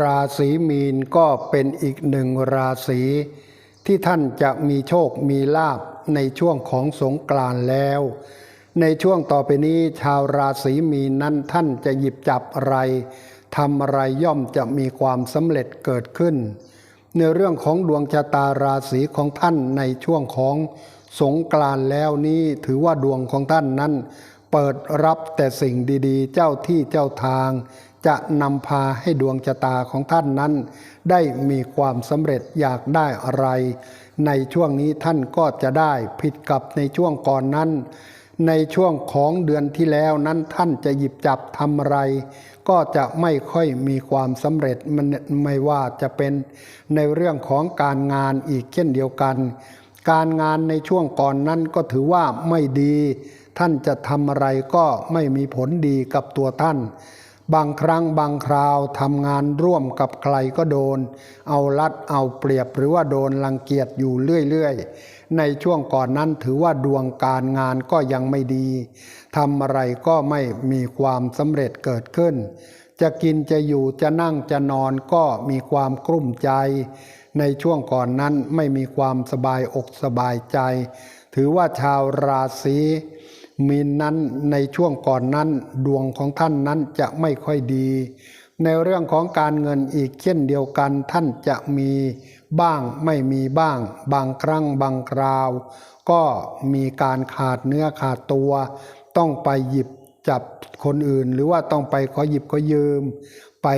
ราศีมีนก็เป็นอีกหนึ่งราศีที่ท่านจะมีโชคมีลาบในช่วงของสงกรานต์แล้ว ในช่วงต่อไปนี้ชาวราศีมีนนั้นท่านจะหยิบจับอะไรทำอะไรย่อมจะมีความสำเร็จเกิดขึ้น ในเรื่องของดวงชะตาราศีของท่านในช่วงของสงกรานต์แล้วนี้ถือว่าดวงของท่านนั้น เปิดรับแต่สิ่งดีๆ เจ้าที่เจ้าทาง จะนำพาให้ดวงชะตาของท่านนั้น ได้มีความสำเร็จอยากได้อะไร ในช่วงนี้ท่านก็จะได้ผิดกับในช่วงก่อนนั้น ในช่วงของเดือนที่แล้วนั้นท่านจะหยิบจับทำอะไร ก็จะไม่ค่อยมีความสำเร็จมันไม่ว่าจะเป็นในเรื่องของการงานอีกเช่นเดียวกัน การงานในช่วงก่อนนั้นก็ถือว่าไม่ดี ท่านจะทำอะไรก็ไม่มีผลดีกับตัวท่าน บางครั้งบางคราวทำงานร่วมกับใครก็โดน เอารัดเอาเปรียบหรือว่าโดนรังเกียจอยู่เรื่อยๆ ในช่วงก่อนนั้นถือว่าดวงการงานก็ยังไม่ดีทำอะไรก็ไม่มีความสำเร็จเกิดขึ้น จะกินจะอยู่จะนั่งจะนอนก็มีความกลุ้มใจ ในช่วงก่อนนั้นไม่มีความสบายอกสบายใจ ถือว่าชาวราศี มีนั้นในช่วงก่อนนั้นดวงของท่านนั้นจะไม่ค่อยดี ในเรื่องของการเงินอีกเช่นเดียวกันท่านจะมีบ้างไม่มีบ้าง บางครั้งบางคราว ก็มีการขาดเนื้อขาดตัว ต้องไปหยิบจับคนอื่น หรือว่าต้องไปขอหยิบขอยืม ไป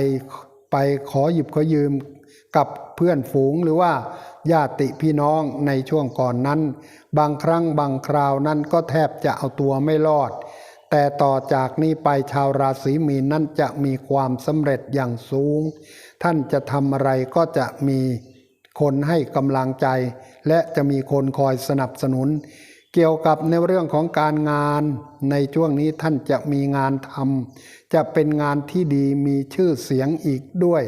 ไปขอหยิบขอยืม กับเพื่อนฝูงหรือว่าญาติพี่น้องในช่วงก่อนนั้น บางครั้งบางคราวนั้นก็แทบจะเอาตัวไม่รอด แต่ต่อจากนี้ไปชาวราศีมีนนั้นจะมีความสำเร็จอย่างสูง ท่านจะทำอะไรก็จะมีคนให้กำลังใจ และจะมีคนคอยสนับสนุน เกี่ยวกับในเรื่องของการงาน ในช่วงนี้ท่านจะมีงานทำจะเป็นงานที่ดีมีชื่อเสียงอีกด้วย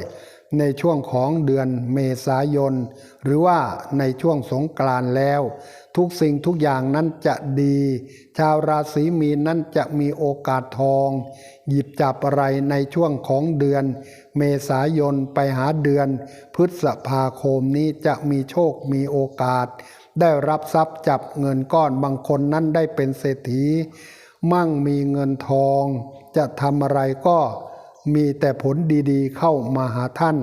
ในช่วงของเดือนเมษายน หรือว่าในช่วงสงกรานต์แล้ว ทุกสิ่งทุกอย่างนั้นจะดี ชาวราศีมีนนั้นจะมีโอกาสทอง หยิบจับอะไรในช่วงของเดือน เมษายนไปหาเดือน พฤษภาคมนี้จะมีโชคมีโอกาส ได้รับทรัพย์จับเงินก้อนบางคนนั้นได้เป็นเศรษฐี มั่งมีเงินทอง จะทำอะไรก็ มีแต่ผลดีๆ เข้ามาหาท่าน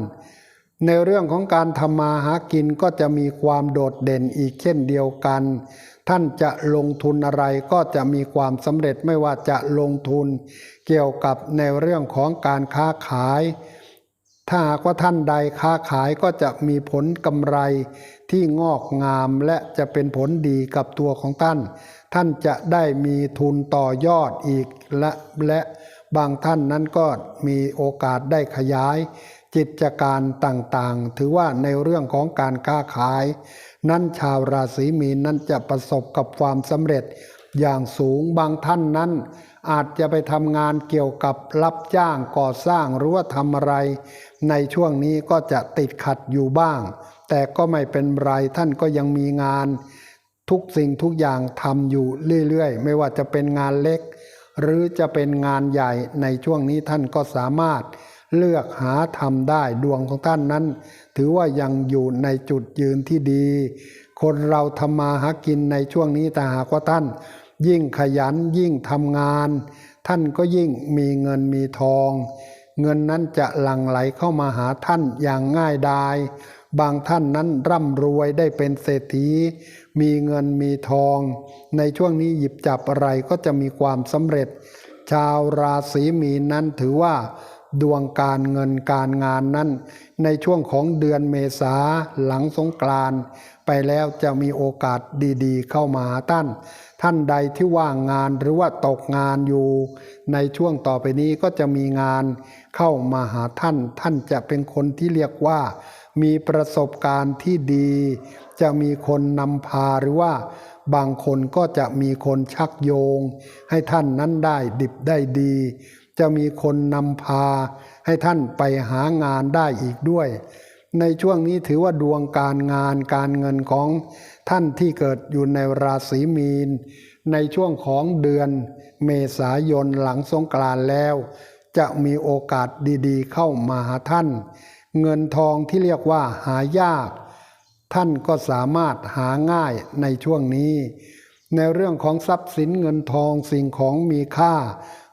ในเรื่องของการทำมาหากินก็จะมีความโดดเด่นอีกเช่นเดียวกัน ท่านจะลงทุนอะไรก็จะมีความสำเร็จไม่ว่าจะลงทุน เกี่ยวกับในเรื่องของการค้าขาย ถ้าหากว่าท่านใดค้าขายก็จะมีผลกำไรที่งอกงามและจะเป็นผลดีกับตัวของท่าน ท่านจะได้มีทุนต่อยอดอีกและและ บางท่านนั้นก็มีโอกาสได้ขยายกิจการต่างๆ ถือว่าในเรื่องของการค้าขาย นั้นชาวราศีมีนนั้นจะประสบกับความสำเร็จอย่างสูงบางท่านนั้น อาจจะไปทำงานเกี่ยวกับรับจ้างก่อสร้างหรือว่าทำอะไร ในช่วงนี้ก็จะติดขัดอยู่บ้าง แต่ก็ไม่เป็นไรท่านก็ยังมีงาน ทุกสิ่งทุกอย่างทำอยู่เรื่อยๆ ไม่ว่าจะเป็นงานเล็ก หรือจะเป็นงานใหญ่ในช่วงนี้ท่านก็สามารถเลือกหาทำได้ดวงของท่านนั้น ถือว่ายังอยู่ในจุดยืนที่ดี คนเราทำมาหากินในช่วงนี้แต่หากว่าท่าน ยิ่งขยันยิ่งทำงาน ท่านก็ยิ่งมีเงินมีทอง เงินนั้นจะหลั่งไหลเข้ามาหาท่านอย่างง่ายดาย บางท่านนั้นร่ำรวยได้เป็นเศรษฐี มีเงินมีทอง ในช่วงนี้หยิบจับอะไรก็จะมีความสำเร็จ ชาวราศีมีนนั้นถือว่า ดวงการเงินการงานนั้น ในช่วงของเดือนเมษาหลังสงกรานต์ไปแล้วจะมีโอกาสดีๆ เข้ามาหาท่าน ท่านใดที่ว่างงานหรือว่าตกงานอยู่ ในช่วงต่อไปนี้ก็จะมีงานเข้ามาหาท่าน ท่านจะเป็นคนที่เรียกว่า มีประสบการณ์ที่ดี จะมีคนนำพาหรือว่าบางคนก็จะมีคนชักโยง ให้ท่านนั้นได้ดิบได้ดี จะมีคนนำพา ให้ท่านไปหางานได้อีกด้วย ในช่วงนี้ถือว่าดวงการงานการเงินของท่านที่เกิดอยู่ในราศีมีน ในช่วงของเดือนเมษายนหลังสงกรานต์แล้ว จะมีโอกาสดีๆ เข้ามาหาท่าน เงินทองที่เรียกว่าหายาก ท่านก็สามารถหาง่ายในช่วงนี้ ในเรื่องของทรัพย์สินเงินทองสิ่งของมีค่า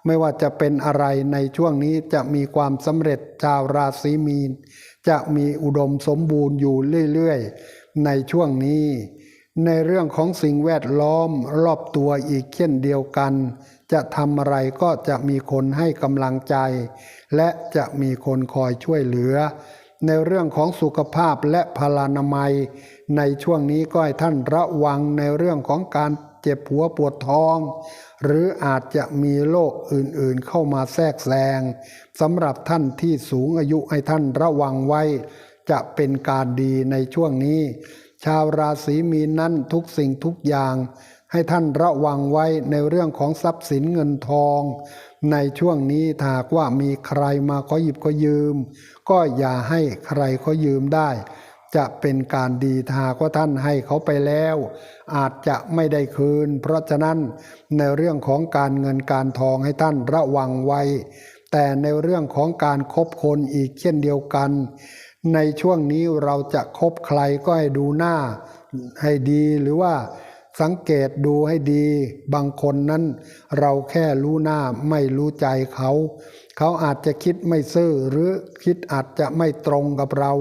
ไม่ว่าจะเป็นอะไรในช่วงนี้จะมีความสำเร็จชาวราศีมีน จะมีอุดมสมบูรณ์อยู่เรื่อยๆ ในช่วงนี้ ในเรื่องของสิ่งแวดล้อมรอบตัวอีกเช่นเดียวกัน จะทำอะไรก็จะมีคนให้กำลังใจ และจะมีคนคอยช่วยเหลือ ในเรื่องของสุขภาพและพลานามัย ในช่วงนี้ก็ให้ท่านระวังในเรื่องของการเจ็บหัวปวดท้อง หรืออาจจะมีโรคอื่นๆเข้ามาแทรกแซงสำหรับท่านที่สูงอายุให้ท่านระวังไว้ จะเป็นการดีในช่วงนี้ ชาวราศีมีนนั้นทุกสิ่งทุกอย่าง ให้ท่านระวังไว้ในเรื่องของทรัพย์สินเงินทอง ในช่วงนี้ถ้าหากว่ามีใครมาขอหยิบขอยืม ก็อย่าให้ใครขายืมได้ จะเป็นการดีถ้ากว่าท่านให้เขาไปแล้ว อาจจะไม่ได้คืน เพราะฉะนั้นในเรื่องของการเงินการทองให้ท่านระวังไว้ แต่ในเรื่องของการคบคนอีกเช่นเดียวกัน ในช่วงนี้เราจะคบใครก็ให้ดูหน้าให้ดีหรือว่า สังเกตดูให้ดี บางคนนั้น เราแค่รู้หน้าไม่รู้ใจเขา เขาอาจจะคิดไม่ซื่อหรือคิดอาจจะไม่ตรงกับเรา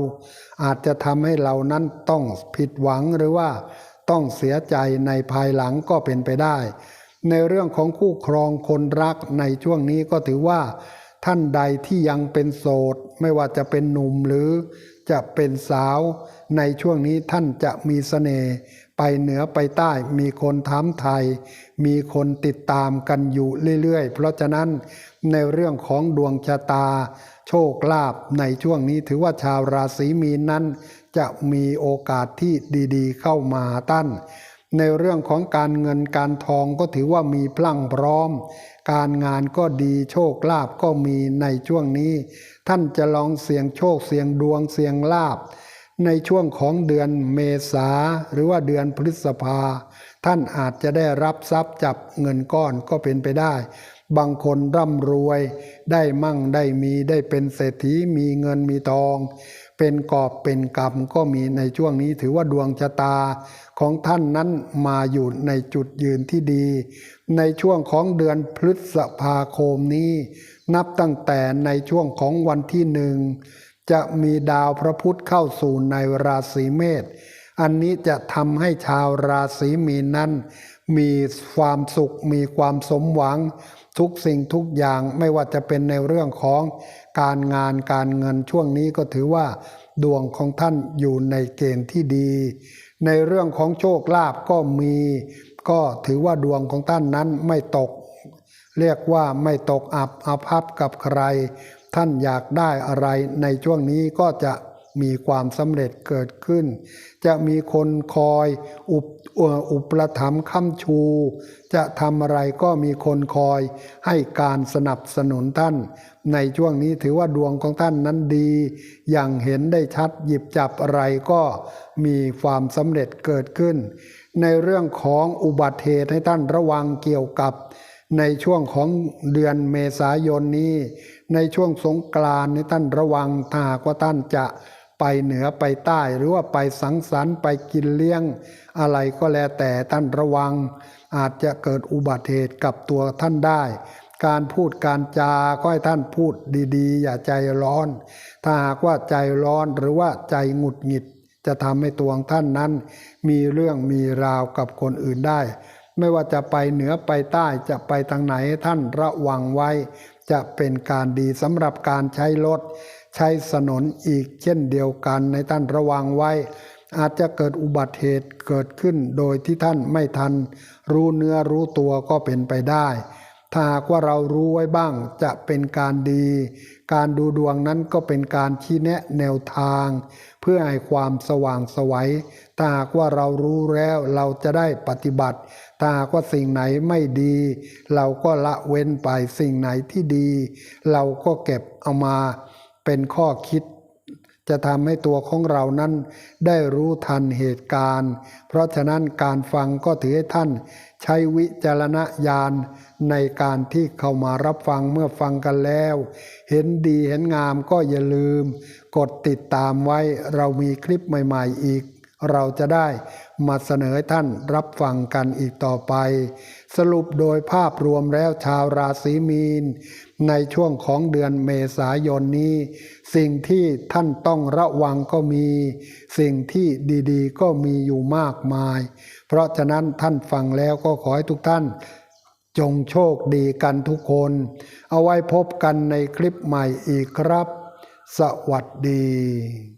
อาจจะทำให้เรานั้นต้องผิดหวังหรือว่าต้องเสียใจในภายหลังก็เป็นไปได้ ในเรื่องของคู่ครองคนรักในช่วงนี้ก็ถือว่า ท่านใดที่ยังเป็นโสด ไม่ว่าจะเป็นหนุ่มหรือ จะเป็นสาวในช่วงนี้ท่านจะมีเสน่ห์ไปเหนือไปใต้มีคนถามไทย มีคนติดตามกันอยู่เรื่อย ๆ เพราะฉะนั้นในเรื่องของดวงชะตา โชคลาภในช่วงนี้ถือว่าชาวราศีมีนนั้น จะมีโอกาสที่ดีๆ เข้ามาตั้น ในเรื่องของการเงินการทองก็ถือว่ามีพลั่งพร้อม การงานก็ดีโชคลาภก็มีในช่วงนี้ ท่านจะลองเสี่ยงโชคเสี่ยงดวงเสี่ยงลาภในช่วงของเดือนเมษาหรือว่าเดือนพฤษภา ท่านอาจจะได้รับทรัพย์จับเงินก้อนก็เป็นไปได้ บางคนร่ำรวย ได้มั่งได้มีได้เป็นเศรษฐีมีเงินมีทอง เป็นกอบเป็นกรรมก็มีในช่วงนี้ถือว่าดวงชะตาของท่านนั้นมาอยู่ในจุดยืนที่ดี ในช่วงของเดือนพฤษภาคมนี้ นับตั้งแต่ในช่วงของวันที่หนึ่งจะมีดาวพระพุธเข้าสู่ในราศีเมษอันนี้จะทำให้ชาวราศีมีนนั้น มีความสุขมีความสมหวัง ทุกสิ่งทุกอย่างไม่ว่าจะเป็นในเรื่องของ การงานการเงินช่วงนี้ก็ถือว่า ดวงของท่านอยู่ในเกณฑ์ที่ดี ในเรื่องของโชคลาภก็มี ก็ถือว่าดวงของท่านนั้นไม่ตก เรียกว่าไม่ตกอับอาภัพกับใคร ท่านอยากได้อะไรในช่วงนี้ก็จะ มีความสำเร็จเกิดขึ้น จะมีคนคอยอุปอุปถัมภ์ค้ำชู จะทำอะไรก็มีคนคอยให้การสนับสนุนท่าน ในช่วงนี้ถือว่าดวงของท่านนั้นดี อย่างเห็นได้ชัดหยิบจับอะไรก็มีความสำเร็จเกิดขึ้น ในเรื่องของอุบัติเหตุให้ท่านระวังเกี่ยวกับในช่วงของเดือนเมษายนนี้ ในช่วงสงกรานต์ให้ท่านระวังถ้าหากว่าท่านจะ ไปเหนือไปใต้หรือว่าไปสังสรรค์ไปกินเลี้ยง อะไรก็แล้วแต่ท่านระวัง อาจจะเกิดอุบัติเหตุกับตัวท่านได้ การพูดการจาก็ให้ท่านพูดดีๆ อย่าใจร้อน ถ้าหากว่าใจร้อนหรือว่าใจหงุดหงิด จะทำให้ตัวของท่านนั้น มีเรื่องมีราวกับคนอื่นได้ ไม่ว่าจะไปเหนือไปใต้จะไปทางไหนท่านระวังไว้ จะเป็นการดีสำหรับการใช้รถ ใช้ถนนอีกเช่นเดียวกันในท่านระวังไว้ อาจจะเกิดอุบัติเหตุเกิดขึ้นโดยที่ท่านไม่ทัน รู้เนื้อรู้ตัวก็เป็นไปได้ ถ้าหากว่าเรารู้ไว้บ้างจะเป็นการดี การดูดวงนั้นก็เป็นการชี้แนะแนวทาง เพื่อให้ความสว่างไสวัยถ้าหากว่าเรารู้แล้วเราจะได้ปฏิบัติถ้าหากว่าสิ่งไหนไม่ดี เราก็ละเว้นไปสิ่งไหนที่ดี เราก็เก็บเอามา เป็นข้อคิด จะทำให้ตัวของเรานั้น ได้รู้ทันเหตุการณ์ เพราะฉะนั้นการฟังก็ถือให้ท่าน ใช้วิจารณญาณในการที่เข้ามารับฟังเมื่อฟังกันแล้ว เห็นดีเห็นงามก็อย่าลืม กดติดตามไว้เรามีคลิปใหม่ ๆ อีก เราจะได้มาเสนอท่านรับฟังกันอีกต่อไป สรุปโดยภาพรวมแล้วชาวราศีมีน ในช่วงของเดือนเมษายนนี้ สิ่งที่ท่านต้องระวังก็มี สิ่งที่ดีๆ ก็มีอยู่มากมาย เพราะฉะนั้นท่านฟังแล้วก็ขอให้ทุกท่านจงโชคดีกันทุกคน เอาไว้พบกันในคลิปใหม่อีกครับ สวัสดี